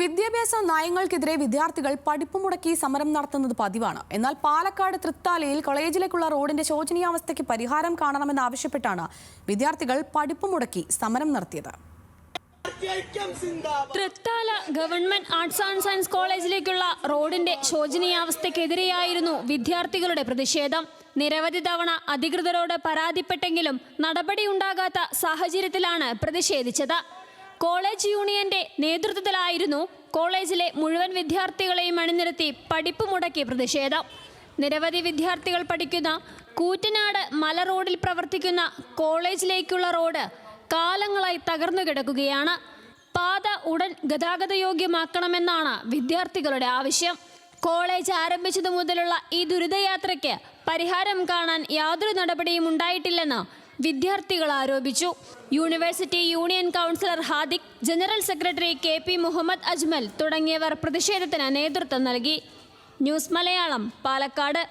വിദ്യാഭ്യാസ നയങ്ങൾക്കെതിരെ വിദ്യാർത്ഥികൾ പഠിപ്പ് മുടക്കി സമരം നടത്തുന്നത് പതിവാണ്. എന്നാൽ പാലക്കാട് തൃത്താലയിൽ കോളേജിലേക്കുള്ള റോഡിന്റെ ശോചനീയാവസ്ഥയ്ക്ക് പരിഹാരം കാണണമെന്നാവശ്യപ്പെട്ടാണ് വിദ്യാർത്ഥികൾ പഠിപ്പ് മുടക്കി സമരം നടത്തിയത്. Thrithala government arts and science കോളേജിലേക്കുള്ള റോഡിന്റെ ശോചനീയാവസ്ഥയ്ക്കെതിരെയായിരുന്നു വിദ്യാർത്ഥികളുടെ പ്രതിഷേധം. നിരവധി തവണ അധികൃതരോട് പരാതിപ്പെട്ടെങ്കിലും നടപടിയുണ്ടാകാത്ത സാഹചര്യത്തിലാണ് പ്രതിഷേധിച്ചത്. കോളേജ് യൂണിയന്റെ നേതൃത്വത്തിലായിരുന്നു കോളേജിലെ മുഴുവൻ വിദ്യാർത്ഥികളെയും അണിനിരത്തി പഠിപ്പ് മുടക്കിയ പ്രതിഷേധം. നിരവധി വിദ്യാർത്ഥികൾ പഠിക്കുന്ന കൂറ്റനാട് മല റോഡിൽ പ്രവർത്തിക്കുന്ന കോളേജിലേക്കുള്ള റോഡ് കാലങ്ങളായി തകർന്നു കിടക്കുകയാണ്. പാത ഉടൻ ഗതാഗതയോഗ്യമാക്കണമെന്നാണ് വിദ്യാർത്ഥികളുടെ ആവശ്യം. കോളേജ് ആരംഭിച്ചതു മുതലുള്ള ഈ ദുരിതയാത്രയ്ക്ക് പരിഹാരം കാണാൻ യാതൊരു നടപടിയും ഉണ്ടായിട്ടില്ലെന്ന് വിദ്യാർത്ഥികൾ ആരോപിച്ചു. University union councillor Hadik general secretary K P Muhammad Ajmal തുടങ്ങിയവർ പ്രതിഷേധത്തിന് നേതൃത്വം നൽകി. ന്യൂസ് മലയാളം പാലക്കാട്.